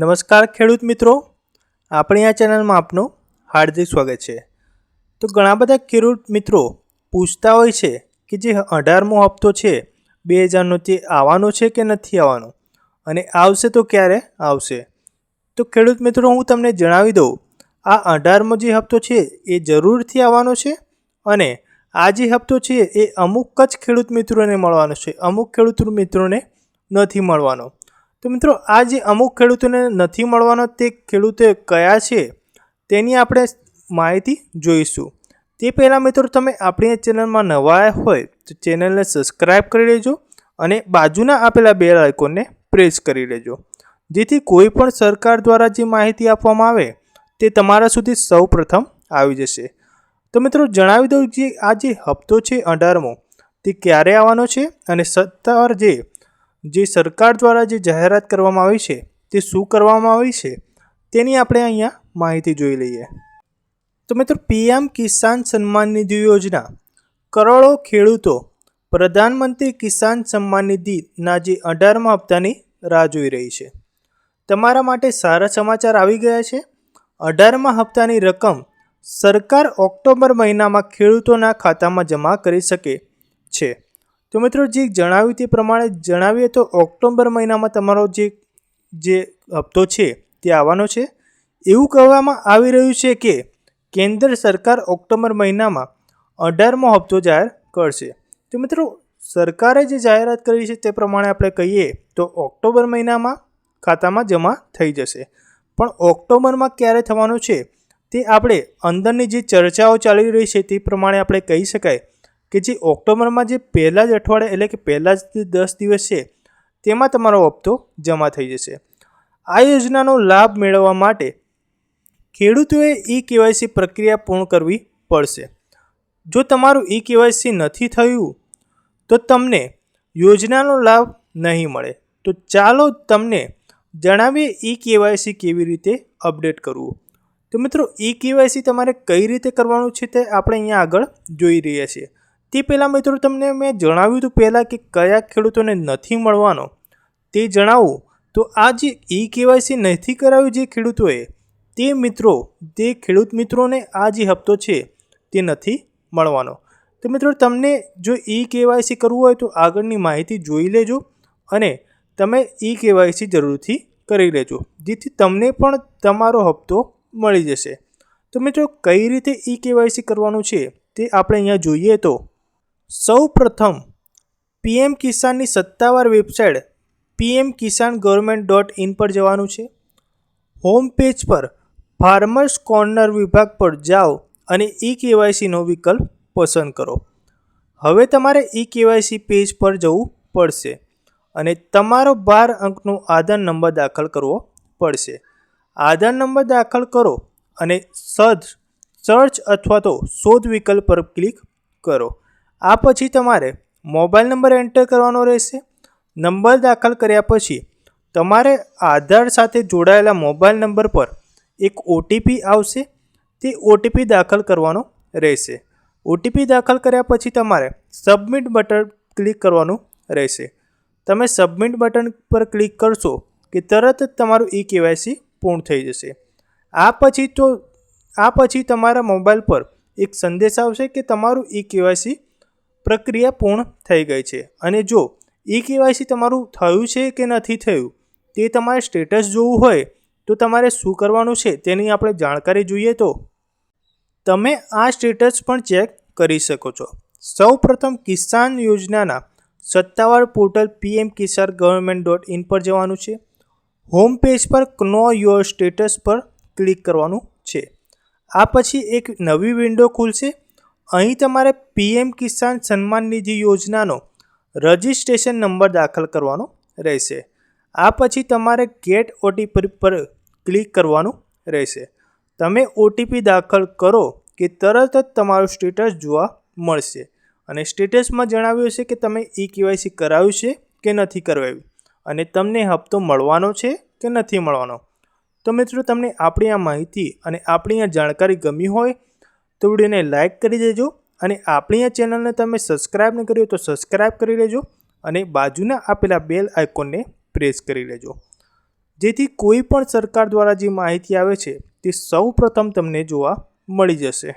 નમસ્કાર ખેડૂત મિત્રો. આપણી આ ચેનલમાં આપનું હાર્દિક સ્વાગત છે. તો ઘણા બધા ખેડૂત મિત્રો પૂછતા હોય છે કે જે અઢારમો હપ્તો છે બે હજારનો તે આવવાનો છે કે નથી આવવાનો? અને આવશે તો ક્યારે? આવશે. તો ખેડૂત મિત્રો, હું તમને જણાવી દઉં. આ અઢારમો જે હપ્તો છે એ જરૂરથી આવવાનો છે અને આ જે હપ્તો છે એ અમુક જ ખેડૂત મિત્રોને મળવાનો છે. અમુક ખેડૂત મિત્રોને નથી મળવાનો. તો મિત્રો, આ જે અમુક ખેડૂતોને નથી મળવાનો તે ખેડૂતો કયા છે, તેની આપણે માહિતી જોઈશું. તે પહેલાં મિત્રો, તમે આપણી ચેનલમાં નવા હોય, તો ચેનલને સબસ્ક્રાઈબ કરી લેજો અને બાજુના આપેલા બે આઇકોનને પ્રેસ કરી લેજો. જેથી કોઈ પણ સરકાર દ્વારા જે માહિતી આપવામાં આવે, તે તમારા સુધી સૌ પ્રથમ આવી જશે. તો મિત્રો, જણાવી દઉં જે આ જે હપ્તો છે અઢારમો, તે ક્યારે આવવાનો છે અને સત્તાવાર જે જે સરકાર દ્વારા જે જાહેરાત કરવામાં આવી છે, તે શું કરવામાં આવી છે, તેની આપણે અહીંયા માહિતી જોઈ લઈએ. તો મિત્રો, પીએમ કિસાન સન્માન નિધિ યોજના. કરોડો ખેડૂતો પ્રધાનમંત્રી કિસાન સન્માન નિધિના જે અઢારમા હપ્તાની રાહ જોઈ રહી છે. તમારા માટે સારા સમાચાર આવી ગયા છે. અઢારમા હપ્તાની રકમ સરકાર ઓક્ટોબર મહિનામાં ખેડૂતોના ખાતામાં જમા કરી શકે છે. તો મિત્રો જે જણાવ્યું તે પ્રમાણે જણાવીએ તો ઓક્ટોબર મહિનામાં તમારો જે જે હપ્તો છે તે આવવાનો છે. એવું કહેવામાં આવી રહ્યું છે કે કેન્દ્ર સરકાર ઓક્ટોબર મહિનામાં અઢારમો હપ્તો જાહેર કરશે. તો મિત્રો સરકારે જે જાહેરાત કરી છે તે પ્રમાણે આપણે કહીએ તો ઓક્ટોબર મહિનામાં ખાતામાં જમા થઈ જશે. પણ ઓક્ટોબરમાં ક્યારે થવાનું છે તે આપણે અંદરની જે ચર્ચાઓ ચાલી રહી છે તે પ્રમાણે આપણે કહી શકાય કે જે ઓક્ટોબરમાં જે પહેલાં જ અઠવાડિયે એટલે કે પહેલાં જ દસ દિવસ છે, તેમાં તમારો હપ્તો જમા થઈ જશે. આ યોજનાનો લાભ મેળવવા માટે ખેડૂતોએ ઈ કેવાયસી પ્રક્રિયા પૂર્ણ કરવી પડશે. જો તમારું ઈ કેવાયસી નથી થયું, તો તમને યોજનાનો લાભ નહીં મળે. તો ચાલો તમને જણાવીએ ઈ કેવાયસી કેવી રીતે અપડેટ કરવું. તો મિત્રો ઈ કેવાયસી તમારે કઈ રીતે કરવાનું છે તે આપણે અહીંયા આગળ જોઈ રહ્યા છીએ. તે પહેલાં મિત્રો તમને મેં જણાવ્યું હતું પહેલાં કે કયા ખેડૂતોને નથી મળવાનો. તે જણાવું, તો આ જે ઈ કેવાયસી નથી કરાવ્યું જે ખેડૂતોએ, તે મિત્રો, તે ખેડૂત મિત્રોને આ જે હપ્તો છે, તે નથી મળવાનો. તો મિત્રો તમને જો ઈ કેવાયસી કરવું હોય તો આગળની માહિતી જોઈ લેજો અને તમે ઈ કેવાયસી જરૂરથી કરી લેજો, જેથી તમને પણ તમારો હપ્તો મળી જશે. તો મિત્રો કઈ રીતે ઈ કેવાયસી કરવાનું છે તે આપણે અહીંયા જોઈએ તો સૌ પ્રથમ પીએમ કિસાનની સત્તાવાર website PM Kisan government dot in પર જવાનું છે. હોમ પેજ પર ફાર્મર્સ કોર્નર વિભાગ પર જાઓ અને ઈ કેવાયસીનો વિકલ્પ પસંદ કરો. હવે તમારે ઈ કેવાયસી પેજ પર જવું પડશે અને તમારો બાર અંકનો આધાર નંબર દાખલ કરવો પડશે. આધાર નંબર દાખલ કરો અને સર્ચ સર્ચ અથવા તો શોધ વિકલ્પ પર ક્લિક કરો. આ પછી તમારે મોબાઈલ નંબર એન્ટર કરવાનો રહેશે. નંબર દાખલ કર્યા પછી તમારે આધાર સાથે જોડાયેલા મોબાઈલ નંબર પર એક ઓટીપી આવશે. તે ઓટીપી દાખલ કરવાનો રહેશે. ઓટીપી દાખલ કર્યા પછી તમારે સબમિટ બટન ક્લિક કરવાનું રહેશે. તમે સબમિટ બટન પર ક્લિક કરશો કે તરત જ તમારું ઈ કેવાયસી પૂર્ણ થઈ જશે. આ પછી તો, આ પછી તમારા મોબાઈલ પર એક સંદેશ આવશે કે તમારું ઈ કેવાયસી પ્રક્રિયા પૂર્ણ થઈ ગઈ છે. અને જો ઈ કેવાયસી તમારું થયું છે કે નથી થયું, તે તમારે સ્ટેટસ જોવું હોય, તો તમારે શું કરવાનું છે તેની આપણે જાણકારી જોઈએ તો? તમે આ સ્ટેટસ પણ ચેક કરી શકો છો. સૌ પ્રથમ કિસાન યોજનાના સત્તાવાર portal PM Kisan government dot in પર જવાનું છે. હોમ પેજ પર નો યોર સ્ટેટસ પર ક્લિક કરવાનું છે. આ પછી એક નવી વિન્ડો ખુલશે. અહીં તમારે પીએમ કિસાન સન્માન નિધિ યોજનાનો રજિસ્ટ્રેશન નંબર દાખલ કરવાનો રહેશે. આ પછી તમારે ગેટ ઓટીપી પર ક્લિક કરવાનું રહેશે. તમે ઓટીપી દાખલ કરો કે તરત જ તમારું સ્ટેટસ જોવા મળશે અને સ્ટેટસમાં જણાવ્યું છે કે તમે ઈ કેવાયસી કરાવ્યું છે કે નથી કરાવ્યું અને તમને હપ્તો મળવાનો છે કે નથી મળવાનો. તો મિત્રો, તમને આપણી આ માહિતી અને આપણી આ જાણકારી ગમી હોય તો વિડીયોને લાઇક કરી દેજો અને આપણી આ ચેનલને તમે સબસ્ક્રાઈબ ન કર્યું તો સબસ્ક્રાઈબ કરી લેજો અને બાજુના આપેલા બેલ આઇકોનને પ્રેસ કરી લેજો. જેથી કોઈ પણ સરકાર દ્વારા જે માહિતી આવે છે તે સૌ પ્રથમ તમને જોવા મળી જશે.